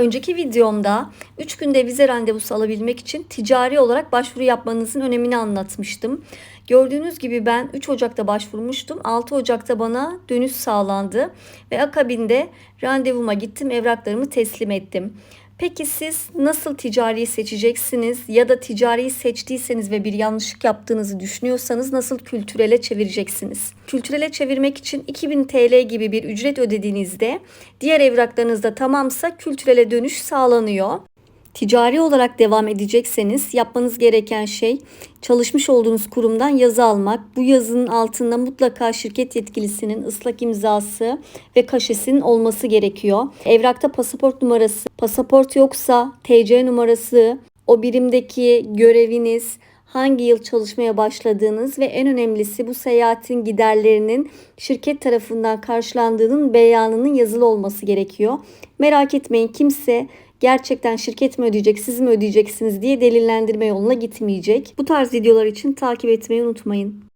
Önceki videomda 3 günde vize randevusu alabilmek için ticari olarak başvuru yapmanızın önemini anlatmıştım. Gördüğünüz gibi ben 3 Ocak'ta başvurmuştum. 6 Ocak'ta bana dönüş sağlandı ve akabinde randevuma gittim, evraklarımı teslim ettim. Peki siz nasıl ticari seçeceksiniz ya da ticari seçtiyseniz ve bir yanlışlık yaptığınızı düşünüyorsanız nasıl kültürele çevireceksiniz? Kültürele çevirmek için 2000 TL gibi bir ücret ödediğinizde diğer evraklarınız da tamamsa kültürele dönüş sağlanıyor. Ticari olarak devam edecekseniz yapmanız gereken şey çalışmış olduğunuz kurumdan yazı almak. Bu yazının altında mutlaka şirket yetkilisinin ıslak imzası ve kaşesinin olması gerekiyor. Evrakta pasaport numarası, pasaport yoksa TC numarası, o birimdeki göreviniz, hangi yıl çalışmaya başladığınız ve en önemlisi bu seyahatin giderlerinin şirket tarafından karşılandığının beyanının yazılı olması gerekiyor. Merak etmeyin kimse gerçekten şirket mi ödeyecek, siz mi ödeyeceksiniz diye delillendirme yoluna gitmeyecek. Bu tarz videolar için takip etmeyi unutmayın.